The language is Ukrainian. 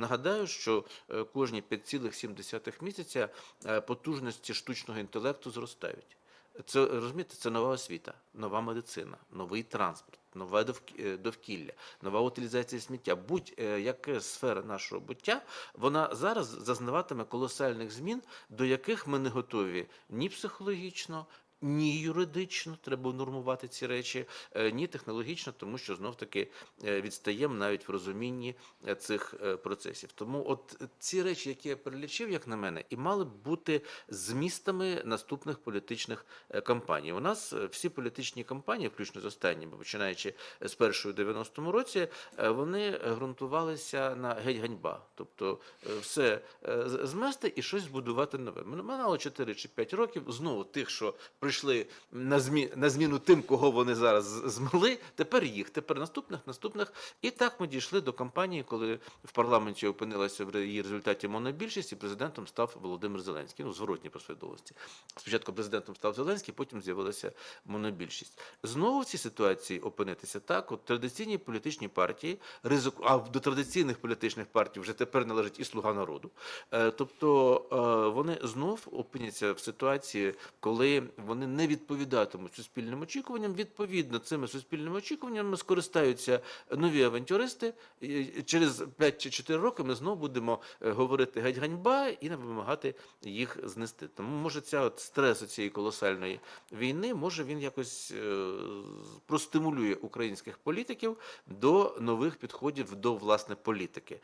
Нагадаю, що е, кожні 5,7 місяця е, потужності штучного інтелекту зростають. Це розумієте, це нова освіта, нова медицина, новий транспорт, нове е, довкілля, нова утилізація сміття. Будь-яка сфера нашого буття, вона зараз зазнаватиме колосальних змін, до яких ми не готові ні психологічно. Ні юридично треба нормувати ці речі, е, ні технологічно, тому що знов таки е, відстаємо навіть в розумінні е, цих процесів. Тому, от ці речі, які я перелічив, як на мене, і мали б бути змістами наступних політичних кампаній. У нас всі політичні кампанії, включно з останніми, починаючи з першої в 90-му році, вони ґрунтувалися на геть ганьба. Тобто все змести і щось збудувати нове. Минало 4 чи 5 років. Знову тих, що прийшли на змі на зміну тим, кого вони зараз з- змели. Тепер їх, тепер наступних, наступних. І так ми дійшли до кампанії, коли в парламенті опинилася в її результаті монобільшість, і президентом став Володимир Зеленський. Ну, в зворотній послідовності. Спочатку президентом став Зеленський, потім з'явилася монобільшість. Знову в цій ситуації опинитися так. От традиційні політичні партії, ризику, а до традиційних політичних партій вже тепер належить і слуга народу. Е, Тобто е, вони знов опиняться в ситуації, коли вони не відповідатимуть суспільним очікуванням. Відповідно, цими суспільними очікуваннями скористаються нові авантюристи. Через 5 чи 4 роки ми знову будемо е, говорити геть ганьба і не вимагати їх знести. Тому може ця от стрес цієї колосальної війни, може він якось е, простимулює українських політиків до нових підходів до власне політики.